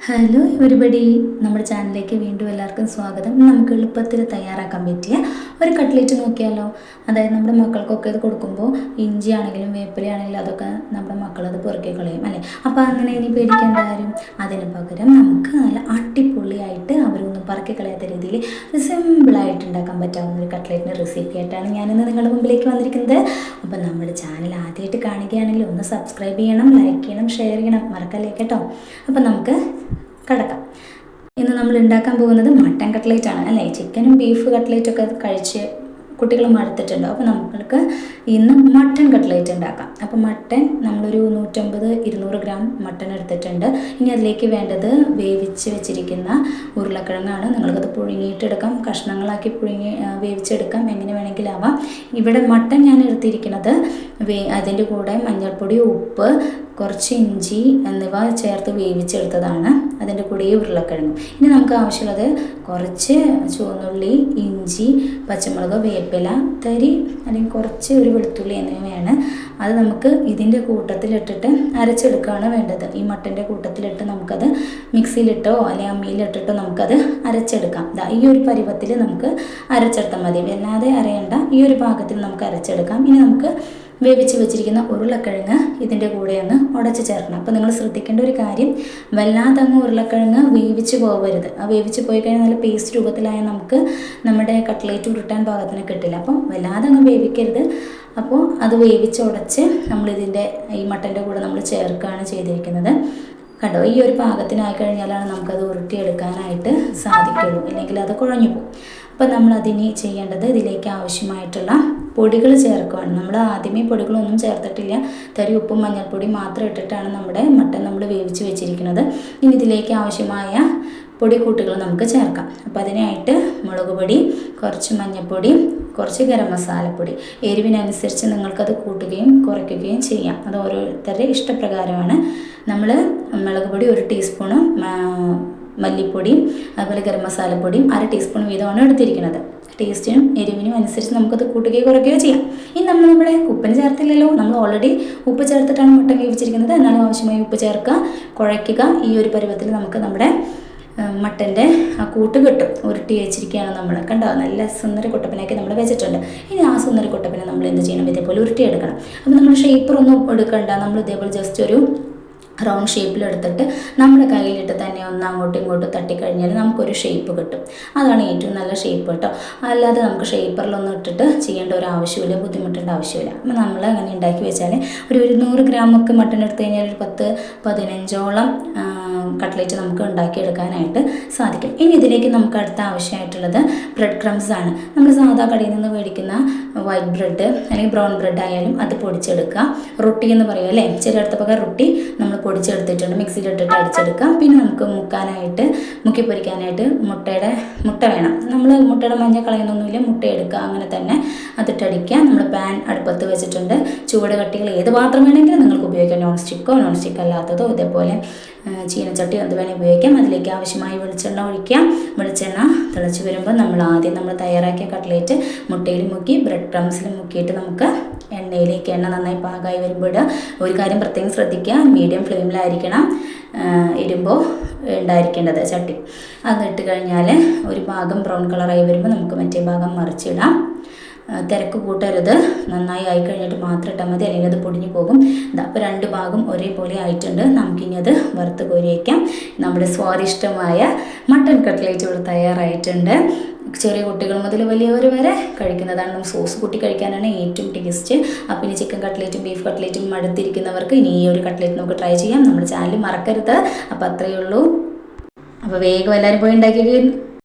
Hello everybody നമ്മുടെ ചാനലിലേക്ക് വീണ്ടും എല്ലാവർക്കും സ്വാഗതം. നമുക്ക് എളുപ്പത്തിൽ തയ്യാറാക്കാൻ പറ്റിയ ഒരു കട്ട്ലേറ്റ് നോക്കിയാലോ? അതായത് നമ്മുടെ മക്കൾക്കൊക്കെ ഇത് കൊടുക്കുമ്പോൾ ഇഞ്ചി ആണെങ്കിലും വേപ്പിലയാണെങ്കിലും അതൊക്കെ നമ്മുടെ മക്കളത് പെറുക്കി കളയും അല്ലേ? അപ്പോൾ അങ്ങനെ ഇനി പേടിക്കേണ്ട ആരും അതിന് പകരം നമുക്ക് നല്ല അടിപൊളിയായിട്ട് അവരൊന്നും പറക്കി കളയാത്ത രീതിയിൽ സിമ്പിളായിട്ട് ഉണ്ടാക്കാൻ പറ്റാവുന്ന ഒരു കട്ട്ലേറ്റിന് റെസിപ്പി ആയിട്ടാണ് ഞാനിന്ന് നിങ്ങളുടെ മുമ്പിലേക്ക് വന്നിരിക്കുന്നത്. അപ്പോൾ നമ്മുടെ ചാനൽ ആദ്യമായിട്ട് കാണുകയാണെങ്കിൽ ഒന്ന് സബ്സ്ക്രൈബ് ചെയ്യണം ലൈക്ക് ചെയ്യണം ഷെയർ ചെയ്യണം. മറക്കല്ലേ കേട്ടോ? അപ്പോൾ നമുക്ക് കടക്കാം. ഇന്ന് നമ്മൾ ഉണ്ടാക്കാൻ പോകുന്നത് മട്ടൻ കട്ട്ലേറ്റ് ആണ്. അല്ലേ? ചിക്കനും ബീഫ് കട്ട്ലേറ്റൊക്കെ കഴിച്ച് കുട്ടികൾ മടുത്തിട്ടുണ്ട് അപ്പോൾ നമുക്ക് ഇന്ന് മട്ടൺ കട്ട്ലേറ്റ് ഉണ്ടാക്കാം. അപ്പോൾ മട്ടൺ നമ്മളൊരു നൂറ്റമ്പത് ഇരുന്നൂറ് ഗ്രാം മട്ടൺ എടുത്തിട്ടുണ്ട്. ഇനി അതിലേക്ക് വേണ്ടത് വേവിച്ച് വെച്ചിരിക്കുന്ന ഉരുളക്കിഴങ്ങാണ്. നിങ്ങൾക്കത് പുഴുങ്ങിയിട്ടെടുക്കാം കഷ്ണങ്ങളാക്കി പുഴുങ്ങി വേവിച്ചെടുക്കാം. എങ്ങനെ വേണമെങ്കിലാവാം ഇവിടെ മട്ടൺ ഞാൻ എടുത്തിരിക്കുന്നത് അതിന്റെ കൂടെ മഞ്ഞൾപ്പൊടി ഉപ്പ് കുറച്ച് ഇഞ്ചി എന്നിവ ചേർത്ത് വേവിച്ചെടുത്തതാണ്. അതിന്റെ കൂടെ ഈ ഉരുളക്കിഴങ്ങും. ഇനി നമുക്ക് ആവശ്യമുള്ളത് കുറച്ച് ചുവന്നുള്ളി ഇഞ്ചി പച്ചമുളക് വേപ്പില തരി അല്ലെങ്കിൽ കുറച്ച് ഒരു വെളുത്തുള്ളി എന്നിവയാണ് അത് നമുക്ക് ഇതിന്റെ കൂട്ടത്തിലിട്ടിട്ട് അരച്ചെടുക്കുകയാണ് വേണ്ടത്. ഈ മട്ടന്റെ കൂട്ടത്തിലിട്ട് നമുക്കത് മിക്സിയിലിട്ടോ അല്ലെങ്കിൽ അമ്മിയിലിട്ടിട്ടോ നമുക്കത് അരച്ചെടുക്കാം. ദാ ഈ ഒരു പരുവത്തിൽ നമുക്ക് അരച്ചെടുത്താൽ മതി. വല്ലാതെ അരയണ്ട. ഈ ഒരു പാകത്തിൽ നമുക്ക് അരച്ചെടുക്കാം. ഇനി നമുക്ക് വേവിച്ച് വെച്ചിരിക്കുന്ന ഉരുളക്കിഴങ്ങ് ഇതിന്റെ കൂടെ ഒന്ന് ഉടച്ച് ചേർക്കണം. അപ്പോൾ നിങ്ങൾ ശ്രദ്ധിക്കേണ്ട ഒരു കാര്യം വല്ലാതെ അങ്ങ് ഉരുളക്കിഴങ്ങ് വേവിച്ച് പോകരുത് ആ വേവിച്ച് പോയി കഴിഞ്ഞാൽ നല്ല പേസ്റ്റ് രൂപത്തിലായാൽ നമുക്ക് നമ്മുടെ കട്ട്ലേറ്റ് ഉരുട്ടാൻ പാകത്തിന് കിട്ടില്ല. അപ്പം വല്ലാതെ അങ്ങ് വേവിക്കരുത്. അപ്പോൾ അത് വേവിച്ച് ഉടച്ച് നമ്മളിതിന്റെ ഈ മട്ടന്റെ കൂടെ നമ്മൾ ചേർക്കുകയാണ് ചെയ്തിരിക്കുന്നത്. കണ്ടോ ഈ ഒരു പാകത്തിനായി കഴിഞ്ഞാലാണ് നമുക്കത് ഉരുട്ടിയെടുക്കാനായിട്ട് സാധിക്കുള്ളൂ ഇല്ലെങ്കിൽ അത് കുഴഞ്ഞു പോകും അപ്പം നമ്മളതിനി ചെയ്യേണ്ടത് ഇതിലേക്ക് ആവശ്യമായിട്ടുള്ള പൊടികൾ ചേർക്കുകയാണ് നമ്മൾ ആദ്യമേ പൊടികളൊന്നും ചേർത്തിട്ടില്ല. തരി ഉപ്പും മഞ്ഞൾപ്പൊടി മാത്രം ഇട്ടിട്ടാണ് നമ്മുടെ മട്ടൻ നമ്മൾ വേവിച്ച് വെച്ചിരിക്കുന്നത്. ഇനി ഇതിലേക്ക് ആവശ്യമായ പൊടിക്കൂട്ടുകൾ നമുക്ക് ചേർക്കാം. അപ്പോൾ അതിനായിട്ട് മുളക് പൊടി കുറച്ച് മഞ്ഞൾപ്പൊടി കുറച്ച് ഗരം മസാലപ്പൊടി. എരിവിനനുസരിച്ച് നിങ്ങൾക്കത് കൂട്ടുകയും കുറയ്ക്കുകയും ചെയ്യാം. അത് ഓരോരുത്തരുടെ ഇഷ്ടപ്രകാരമാണ്. നമ്മൾ മുളക് പൊടി ഒരു ടീസ്പൂണ് മല്ലിപ്പൊടിയും അതുപോലെ ഗരം മസാലപ്പൊടിയും അര ടീസ്പൂൺ വീതമാണ് എടുത്തിരിക്കുന്നത്. ടേസ്റ്റിനും എരിവിനും അനുസരിച്ച് നമുക്കത് കൂട്ടുകയോ കുറയ്ക്കുകയോ ചെയ്യാം. ഇനി നമ്മൾ നമ്മുടെ ഉപ്പിന് ചേർത്തില്ലല്ലോ. നമ്മൾ ഓൾറെഡി ഉപ്പ് ചേർത്തിട്ടാണ് മുട്ട വേവിച്ചിരിക്കുന്നത്. എന്നാലും ആവശ്യമായി ഉപ്പ് ചേർക്കുക കുഴയ്ക്കുക. ഈ ഒരു പരുവത്തിൽ നമുക്ക് നമ്മുടെ മട്ടന്റെ ആ കൂട്ട് കിട്ടും. ഉരുട്ടി വെച്ചിരിക്കുകയാണ് നമ്മൾ. കണ്ടോ? നല്ല സുന്ദര കുട്ടപ്പനയൊക്കെ നമ്മൾ വെച്ചിട്ടുണ്ട്. ഇനി ആ സുന്ദര കുട്ടപ്പനെ നമ്മൾ എന്ത് ചെയ്യണം? ഇതേപോലെ ഉരുട്ടിയെടുക്കണം. അപ്പോൾ നമ്മൾ ഷേപ്പറൊന്നും എടുക്കണ്ട. നമ്മൾ ഇതേപോലെ ജസ്റ്റ് ഒരു റൗണ്ട് ഷേപ്പിലെടുത്തിട്ട് നമ്മുടെ കയ്യിലിട്ട് തന്നെ ഒന്ന് അങ്ങോട്ടും ഇങ്ങോട്ടും തട്ടിക്കഴിഞ്ഞാൽ നമുക്കൊരു ഷേപ്പ് കിട്ടും. അതാണ് ഏറ്റവും നല്ല ഷേപ്പ് കേട്ടോ അല്ലാതെ നമുക്ക് ഷേപ്പറിലൊന്നും ഇട്ടിട്ട് ചെയ്യേണ്ട ഒരു ആവശ്യമില്ല ബുദ്ധിമുട്ടേണ്ട ആവശ്യമില്ല. അപ്പം നമ്മൾ അങ്ങനെ ഉണ്ടാക്കി വെച്ചാൽ ഒരു ഇരുന്നൂറ് ഗ്രാമൊക്കെ മട്ടൺ എടുത്തു കഴിഞ്ഞാൽ ഒരു പത്ത് പതിനഞ്ചോളം കട്ട്ലേറ്റ് നമുക്ക് ഉണ്ടാക്കിയെടുക്കാനായിട്ട് സാധിക്കും. ഇനി ഇതിലേക്ക് നമുക്ക് അടുത്ത ആവശ്യമായിട്ടുള്ളത് ബ്രെഡ് ക്രംസ് ആണ്. നമ്മൾ സാധാ കടയിൽ നിന്ന് മേടിക്കുന്ന വൈറ്റ് ബ്രെഡ് അല്ലെങ്കിൽ ബ്രൗൺ ബ്രെഡ് ആയാലും അത് പൊടിച്ചെടുക്കുക. റൊട്ടി എന്ന് പറയും അല്ലേ? ചിലയിടത്തൊക്കെ റൊട്ടി നമ്മൾ പൊടിച്ചെടുത്തിട്ടുണ്ട്. മിക്സിയിലിട്ടിട്ട് അടിച്ചെടുക്കാം. പിന്നെ നമുക്ക് മുക്കാനായിട്ട് മുക്കി പൊരിക്കാനായിട്ട് മുട്ടയുടെ മുട്ട വേണം. നമ്മൾ മുട്ടയുടെ മഞ്ഞ കളയുന്നൊന്നുമില്ല മുട്ട എടുക്കുക അങ്ങനെ തന്നെ അതിട്ടടിക്കുക നമ്മൾ പാൻ അടുപ്പത്ത് വെച്ചിട്ടുണ്ട്. ചുവട് കട്ടികൾ ഏത് പാത്രം വേണമെങ്കിലും നിങ്ങൾക്ക് ഉപയോഗിക്കാം. നോൺ സ്റ്റിക്കോ നോൺ സ്റ്റിക്ക് അല്ലാത്തതോ ഇതേപോലെ ചീനച്ചട്ടി എന്ത് വേണേൽ ഉപയോഗിക്കാം. അതിലേക്ക് ആവശ്യമായി വെളിച്ചെണ്ണ ഒഴിക്കാം. വെളിച്ചെണ്ണ തിളച്ച് വരുമ്പോൾ നമ്മൾ ആദ്യം നമ്മൾ തയ്യാറാക്കിയ കട്ട്ലേറ്റ് മുട്ടയിൽ മുക്കി ബ്രെഡ് ക്രംസിൽ മുക്കിയിട്ട് നമുക്ക് എണ്ണയിലേക്ക് എണ്ണ നന്നായി പാകമായി വരുമ്പോൾ ഇടുക. ഒരു കാര്യം പ്രത്യേകം ശ്രദ്ധിക്കുക മീഡിയം ഫ്ലെയിമിലായിരിക്കണം ഇരുമ്പോൾ ഉണ്ടായിരിക്കേണ്ടത് ചട്ടി. അത് ഇട്ട് കഴിഞ്ഞാൽ ഒരു ഭാഗം ബ്രൗൺ കളറായി വരുമ്പോൾ നമുക്ക് മറ്റേ ഭാഗം മറിച്ചിടാം. തിരക്ക് കൂട്ടരുത്. നന്നായി ആയി കഴിഞ്ഞിട്ട് മാത്രം ഇട്ടാൽ മതി. അല്ലെങ്കിൽ അത് പൊടിഞ്ഞു പോകും. അപ്പോൾ രണ്ട് ഭാഗം ഒരേപോലെ ആയിട്ടുണ്ട്. നമുക്കിനി അത് വറുത്ത് കോരിയേക്കാം നമ്മുടെ സ്വാദിഷ്ടമായ മട്ടൺ കട്ട്ലേറ്റ് ഇവിടെ തയ്യാറായിട്ടുണ്ട്. ചെറിയ കുട്ടികൾ മുതൽ വലിയവർ വരെ കഴിക്കുന്നതാണ്. നമുക്ക് സോസ് കൂട്ടി കഴിക്കാനാണ് ഏറ്റവും ടേസ്റ്റ് അപ്പം ഇനി ചിക്കൻ കട്ട്ലേറ്റും ബീഫ് കട്ട്ലേറ്റും മടുത്തിരിക്കുന്നവർക്ക് ഇനി ഈ ഒരു കട്ട്ലേറ്റ് നമുക്ക് ട്രൈ ചെയ്യാം. നമ്മുടെ ചാനൽ മറക്കരുത്. അപ്പോൾ അത്രയേ ഉള്ളൂ. അപ്പോൾ വേഗം എല്ലാവരും പോയി ഉണ്ടാക്കി